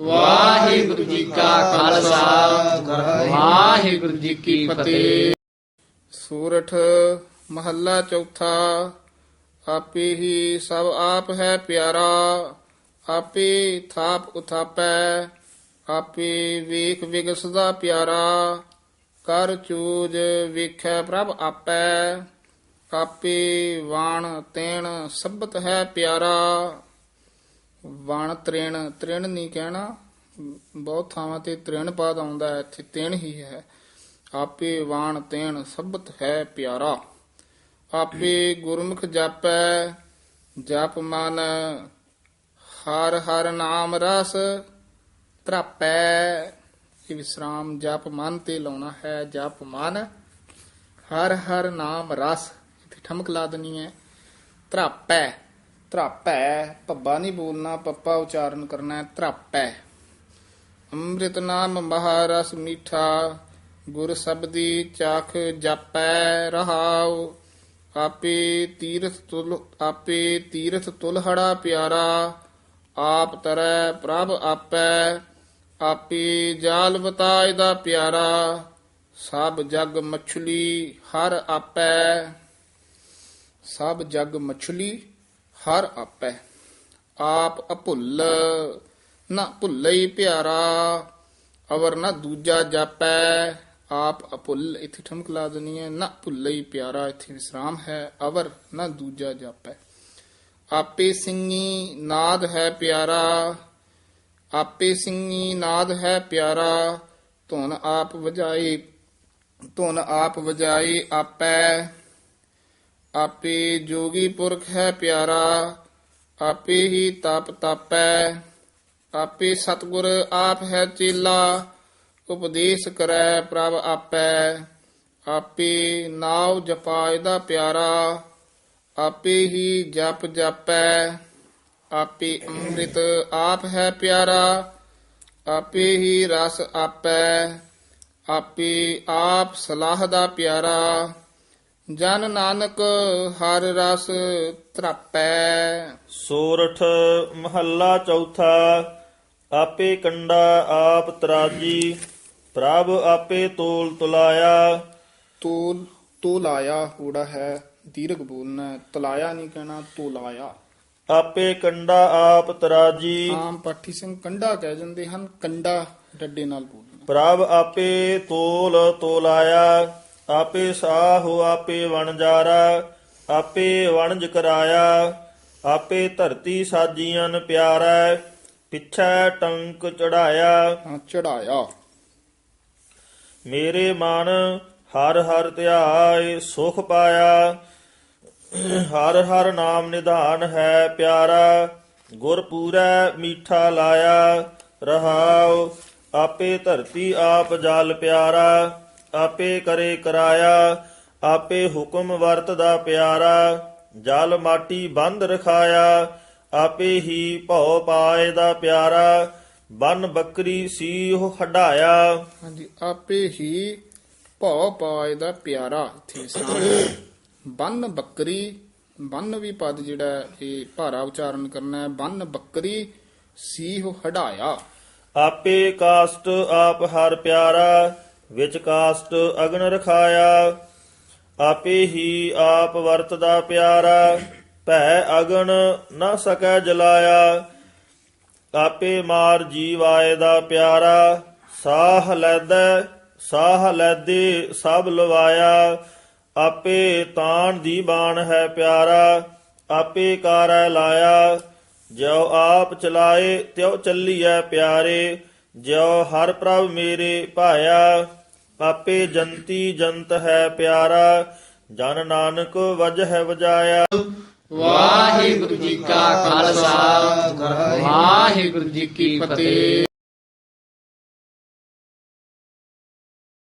ਵਾਹਿਗੁਰੂ ਜੀ ਕਾ ਖਾਲਸਾ। ਵਾਹਿਗੁਰੂ ਜੀ ਕੀ ਫਤਿਹ। ਸੂਰਠ ਮਹੱਲਾ ਚੌਥਾ। ਆਪੇ ਹੀ ਸਭ ਆਪ ਹੈ ਪਿਆਰਾ। ਆਪੇ ਥਾਪ ਉਥਾਪੈ। ਆਪੇ ਵੇਖ ਵਿਗਸਦਾ ਪਿਆਰਾ। ਕਰ ਚੂਜ ਵੇਖੈ ਪ੍ਰਭ ਆਪੈ। ਆਪੇ ਵਾਣ ਤੈਣ ਸਬਤ ਹੈ ਪਿਆਰਾ। ਵਣ ਤ੍ਰਿਣ ਤ੍ਰਿਣ ਨਹੀਂ ਕਹਿਣਾ, ਬਹੁਤ ਥਾਵਾਂ ਤੇ ਤ੍ਰਿਣ ਪਦ ਆਉਂਦਾ ਹੈ, ਇੱਥੇ ਤਿਣ ਹੀ ਹੈ। ਆਪੇ ਵਾਣ ਤੈਣ ਸਬਤ ਹੈ ਪਿਆਰਾ। ਆਪੇ ਗੁਰਮੁਖ ਜਾਪੈ, ਜਪ ਮਨ, ਹਰ ਹਰ ਨਾਮ ਰਸ ਤਰਾਪੈ ਇਹ ਵਿਸਰਾਮ ਜਪ ਮਨ ਤੇ ਲਾਉਣਾ ਹੈ, ਜਪ ਮਨ, ਹਰ ਹਰ ਨਾਮ ਰਸ। ਇੱਥੇ ਠਮਕ ਲਾ ਦੇਣੀ ਹੈ ਤਰਾਪੈ ਤਰਾਪੈ ਪੱਬਾ ਨਹੀਂ ਬੋਲਣਾ ਪੱਪਾ ਉਚਾਰਨ ਕਰਨਾ ਹੈ ਤਰਾਪੈ ਅੰਮ੍ਰਿਤ ਨਾਮ ਮਹਾਰਸ ਮੀਠਾ, ਗੁਰ ਸਬਦੀ ਚਾਖ ਜਾਪੈ ਰਹਾਉ। ਆਪੇ ਤੀਰਥ ਤੁਲ, ਆਪੇ ਤੀਰਥ ਤੁਲ ਹੜਾ ਪਿਆਰਾ, ਆਪ ਤਰੈ ਪ੍ਰਭ ਆਪੈ, ਆਪੇ ਜਾਲ ਬਤਾਇ ਦਾ ਪਿਆਰਾ, ਸਭ ਜਗ ਮਛਲੀ ਹਰ ਆਪੈ। ਸਭ ਜਗ ਮਛਲੀ ਹਰ ਆਪੈ, ਆਪ ਅਭੁੱਲ, ਨਾ ਭੁੱਲਈ ਪਿਆਰਾ, ਅਵਰ ਨਾ ਦੂਜਾ ਜਾਪੈ, ਆਪ ਅਭੁੱਲ। ਇੱਥੇ ਠਮਕ ਲਾ ਦੇਣੀ ਹੈ, ਨਾ ਭੁੱਲਈ ਪਿਆਰਾ, ਇੱਥੇ ਵਿਸਰਾਮ ਹੈ, ਅਵਰ ਨਾ ਦੂਜਾ ਜਾਪੈ। ਆਪੇ ਸਿੰਘੀ ਨਾਦ ਹੈ ਪਿਆਰਾ, ਆਪੇ ਸਿੰਘੀ ਨਾਦ ਹੈ ਪਿਆਰਾ, ਧੁਨ ਆਪ ਵਜਾਏ ਧੁਨ ਆਪ ਵਜਾਏ ਆਪੈ। ਆਪੇ ਜੋਗੀ ਪੁਰਖ ਹੈ ਪਿਆਰਾ, ਆਪੇ ਹੀ ਤਪ ਤਾਪੈ, ਆਪੇ ਸਤਗੁਰ ਆਪ ਹੈ ਚੇਲਾ, ਉਪਦੇਸ਼ ਕਰੈ ਪ੍ਰਭ ਆਪੈ। ਆਪੇ ਨਾਉ ਜਪਾਇ ਦਾ ਪਿਆਰਾ, ਆਪੇ ਹੀ ਜਪ ਜਾਪੈ। ਆਪੇ ਅੰਮ੍ਰਿਤ ਆਪ ਹੈ ਪਿਆਰਾ, ਆਪੇ ਹੀ ਰਸ ਆਪੈ। ਆਪੇ ਆਪ ਸਲਾਹ ਦਾ ਪਿਆਰਾ ਜਨ ਨਾਨਕ ਹਰ ਰਸ ਤਰਾਪੈ ਸੋਰਠ ਮਹੱਲਾ ਚੌਥਾ ਆਪੇ ਕੰਡਾ ਆਪ ਤਰਾਜੀ ਪ੍ਰਭ ਆਪੇ ਤੋਲ ਤੁਲਾਇਆ। ਤੋਲ ਤੋਲਾਇਆ ਹੋੜਾ ਹੈ ਦੀਰਘ ਬੋਲਣਾ। ਤਲਾਇਆ ਨਹੀਂ ਕਹਿਣਾ ਤੋਲਾਇਆ। ਆਪੇ ਕੰਡਾ ਆਪ ਤਰਾਜੀ। ਆਮ ਪਾਠੀ ਸਿੰਘ ਕੰਡਾ ਕਹਿ ਜਾਂਦੇ ਹਨ ਕੰਡਾ ਡੱਡੇ ਨਾਲ ਬੋਲਣਾ। ਪ੍ਰਭ ਆਪੇ ਤੋਲ ਤੋਲਾਇਆ। ਆਪੇ ਸਾਹੁ ਆਪੇ ਵਣਜਾਰਾ ਆਪੇ ਵਣਜ ਕਰਾਇਆ ਆਪੇ ਧਰਤੀ ਸਾਜੀਆਂ ਪਿਆਰੈ ਪਿਛੈ ਟੰਕ ਚੜਾਇਆ। ਚੜਾਇਆ। ਮੇਰੇ ਮਨ ਹਰ ਹਰ ਧਿਆਏ ਸੁਖ ਪਾਇਆ ਹਰ ਹਰ ਨਾਮ ਨਿਧਾਨ ਹੈ ਪਿਆਰਾ ਗੁਰ ਪੂਰੈ ਮੀਠਾ ਲਾਇਆ ਰਹਾਉ ਆਪੇ ਧਰਤੀ ਆਪ ਜਲ ਪਿਆਰਾ। ਆਪੇ ਕਰੇ ਕਰਾਇਆ ਆਪੇ ਹੁਕਮ ਵਰਤਦਾ ਪਿਆਰਾ ਜਲ ਮਾਟੀ ਬੰਦ ਰਖਾਇਆ ਆਪੇ ਹੀ ਭਉ ਪਾਏ ਦਾ ਪਿਆਰਾ ਬਨ ਬੱਕਰੀ ਸੀਹ ਹਟਾਇਆ ਹਾਂਜੀ ਆਪੇ ਹੀ ਭਉ ਪਾਏ ਦਾ ਪਿਆਰਾ ਇੱਥੇ ਹੈ। ਬੰਨ ਬੱਕਰੀ ਬੰਨ ਵੀ ਪਦ ਜਿਹੜਾ ਇਹ ਭਾਰਾ ਉਚਾਰਨ ਕਰਨਾ ਹੈ ਬੰਨ ਬੱਕਰੀ ਸੀਹ ਹਟਾਇਆ ਆਪੇ ਕਾਸਟ ਆਪ ਹਰ ਪਿਆਰਾ ਵਿਚ ਕਾਸਟ ਅਗਨ ਰਖਾਇਆ, ਆਪੇ ਹੀ ਆਪ ਵਰਤਦਾ ਪਿਆਰਾ, ਭੈ ਅਗਨ ਨਾ ਸਕੈ ਜਲਾਇਆ। ਆਪੇ ਮਾਰ ਜੀਵ ਆਏ ਦਾ ਪਿਆਰਾ, ਸਾਹ ਲੈਦਾ, ਸਾਹ ਲੈਦੇ ਸਭ ਲਵਾਇਆ। ਆਪੇ ਤਾਣ ਦੀ ਬਾਣ ਹੈ ਪਿਆਰਾ, ਆਪੇ ਕਾਰੈ ਲਾਇਆ। ਜਿਉ ਆਪ ਚਲਾਏ, ਤਿਉ ਚੱਲੀਐ ਪਿਆਰੇ, ਜਿਉ ਹਰ ਪ੍ਰਭ ਮੇਰੇ ਭਾਇਆ। ਆਪੇ ਜੰਤੀ ਜੰਤ ਹੈ ਪਿਆਰਾ, ਜਨ ਨਾਨਕ ਵਜਹ ਵਜਾਇਆ। ਵਾਹਿਗੁਰੂ ਜੀ ਕਾ ਖਾਲਸਾ, ਵਾਹਿਗੁਰੂ ਜੀ ਕੀ ਫਤਿਹ।